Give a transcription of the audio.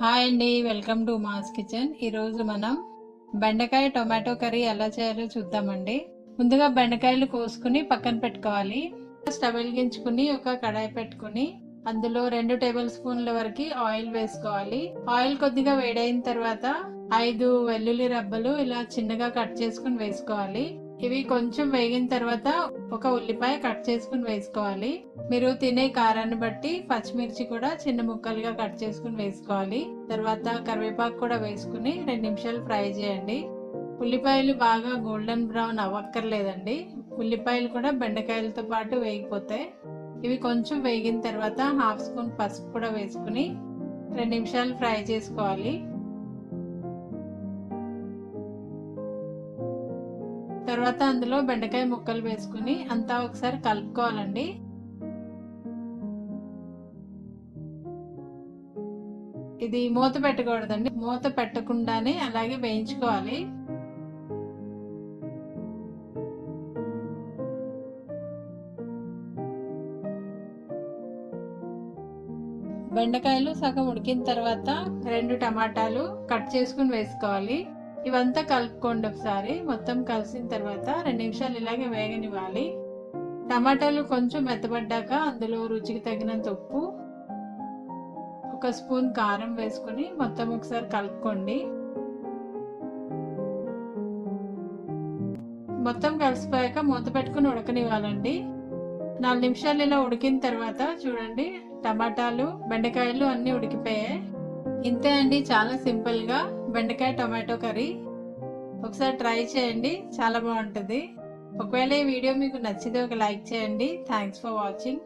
Hi అండి welcome to mass kitchen. ఈరోజు మనం బెండకాయ టొమాటో కర్రీ ఎలా చేయాలో చూద్దామండి. ముందుగా బెండకాయలు కోసుకుని పక్కన పెట్టుకోవాలి. స్టవ్ వెలిగించుకుని ఒక కడాయి పెట్టుకుని అందులో రెండు టేబుల్ స్పూన్ల వరకు ఆయిల్ వేసుకోవాలి. ఆయిల్ కొద్దిగా వేడైన తర్వాత ఐదు వెల్లుల్లి రబ్బలు ఇలా చిన్నగా కట్ చేసుకుని వేసుకోవాలి. ఇవి కొంచెం వేగిన తర్వాత ఒక ఉల్లిపాయ కట్ చేసుకుని వేసుకోవాలి. మీరు తినే కారాన్ని బట్టి పచ్చిమిర్చి కూడా చిన్న ముక్కలుగా కట్ చేసుకుని వేసుకోవాలి. తర్వాత కరివేపాకు కూడా వేసుకుని రెండు నిమిషాలు ఫ్రై చేయండి. ఉల్లిపాయలు బాగా గోల్డెన్ బ్రౌన్ అవ్వక్కర్లేదండి. ఉల్లిపాయలు కూడా బెండకాయలతో పాటు వేగిపోతాయి. ఇవి కొంచెం వేగిన తర్వాత హాఫ్ స్పూన్ పసుపు కూడా వేసుకుని రెండు నిమిషాలు ఫ్రై చేసుకోవాలి. తర్వాత అందులో బెండకాయ ముక్కలు వేసుకుని అంతా ఒకసారి కలుపుకోవాలండి. ఇది మూత పెట్టకూడదండి. మూత పెట్టకుండానే అలాగే వేయించుకోవాలి. బెండకాయలు సగం ఉడికిన తర్వాత రెండు టమాటాలు కట్ చేసుకుని వేసుకోవాలి. ఇవంతా కలుపుకోండి ఒకసారి. మొత్తం కలిసిన తర్వాత రెండు నిమిషాలు ఇలాగే వేగనివ్వాలి. టమాటాలు కొంచెం మెత్తబడ్డాక అందులో రుచికి తగినంత ఉప్పు ఒక స్పూన్ కారం వేసుకుని మొత్తం ఒకసారి కలుపుకోండి. మొత్తం కలిసిపోయాక మూత పెట్టుకుని ఉడకనివ్వాలండి. నాలుగు నిమిషాలు ఇలా ఉడికిన తర్వాత చూడండి టమాటాలు బెండకాయలు అన్నీ ఉడికిపోయాయి. ఇంతే అండి చాలా సింపుల్గా. బెండకాయ టొమాటో కర్రీ. ఒకసారి ట్రై చేయండి చాలా బాగుంటుంది. ఒకవేళ ఈ వీడియో మీకు నచ్చితే ఒక లైక్ చేయండి. Thanks for watching